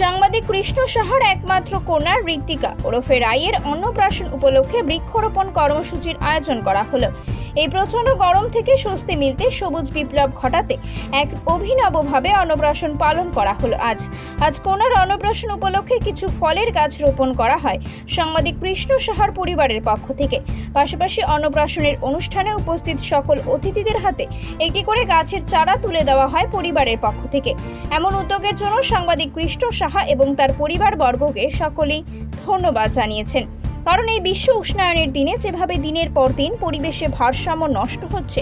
সাংবাদিক কৃষ্ণ সাহার একমাত্র কন্যা ঋতিকা ওরফে রায়ের অন্নপ্রাশন উপলক্ষে বৃক্ষরোপণ কর্মসূচির আয়োজন করা হলো। এই প্রচণ্ড গরম থেকে স্বস্তি মিলতে সবুজ বিপ্লব ঘটাতে এক অভিনবভাবে অন্নপ্রাশন পালন করা হলো আজ। আজ কোনার অন্নপ্রাশন উপলক্ষে কিছু ফলের গাছ রোপণ করা হয় সাংবাদিক কৃষ্ণ সাহার পরিবারের পক্ষ থেকে। পাশাপাশি অন্নপ্রাশনের অনুষ্ঠানে উপস্থিত সকল অতিথিদের হাতে একটি করে গাছের চারা তুলে দেওয়া হয় পরিবারের পক্ষ থেকে। এমন উদ্যোগের জন্য সাংবাদিক কৃষ্ণ সাহা এবং তার পরিবার বর্গকে সকলেই ধন্যবাদ জানিয়েছেন। কারণ এই বিশ্ব উষ্ণায়নের দিনে যেভাবে দিনের পর দিন পরিবেশে ভারসাম্য নষ্ট হচ্ছে,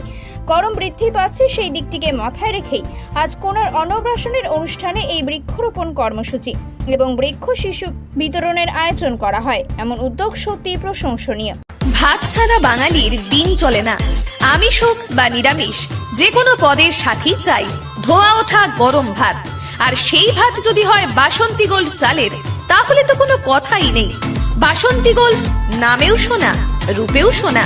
গরম বৃদ্ধি পাচ্ছে সেই দিকটিকে মাথায় রেখেই আজ কোনার অন্নপ্রাশনের অনুষ্ঠানে এই বৃক্ষরোপণ কর্মসূচি এবং বৃক্ষ শিশু বিতরণের আয়োজন করা হয়, এমন উদ্যোগ সত্যিই প্রশংসনীয়। ভাত ছাড়া বাঙালির দিন চলে না। আমিষ হোক বা নিরামিষ, যে কোনো পদের সাথেই চাই, ধোয়া ওঠা গরম ভাত। আর সেই ভাত যদি হয় বাসন্তী গোল্ড চালের, তাহলে তো কোনো কথাই নেই। বাসন্তী গোল্ড নামেও সোনা, রূপেও সোনা।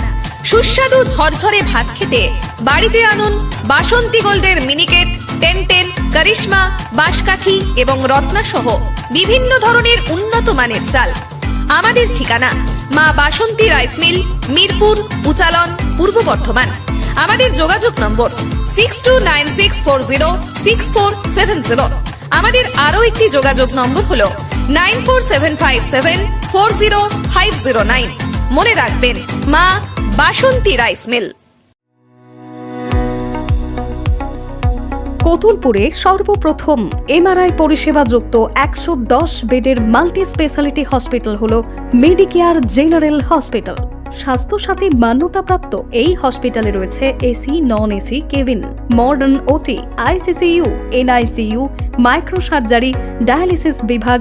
সুস্বাদু ঝরঝরে ভাত খেতে বাড়িতে আনুন বাসন্তী গোল্ডের মিনিকেট, টেনটেন, করিশ্মা, বাঁশকাঠি এবং রত্না সহ বিভিন্ন ধরনের উন্নত মানের চাল। আমাদের ঠিকানা মা বাসন্তী রাইস মিল, মিরপুর, উচালন, পূর্ব বর্ধমান। আমাদের যোগাযোগ নম্বর six two nine six four zero six four seven zero আমাদের আরও একটি যোগাযোগ নম্বর হলো nine four seven five seven four zero five zero nine. মনে রাখবেন, মা, বাসন্তী রাইস মিল। কতুলপুরে সর্বপ্রথম এমআরআই পরিষেবা যুক্ত একশো দশ বেডের মাল্টি স্পেশালিটি হসপিটাল হল মেডিকেয়ার জেনারেল হসপিটাল। স্বাস্থ্যসাথী মান্যতাপ্রাপ্ত এই হসপিটালে রয়েছে AC non AC cabin, modern OT, ICCU, NICU micro surgery dialysis বিভাগ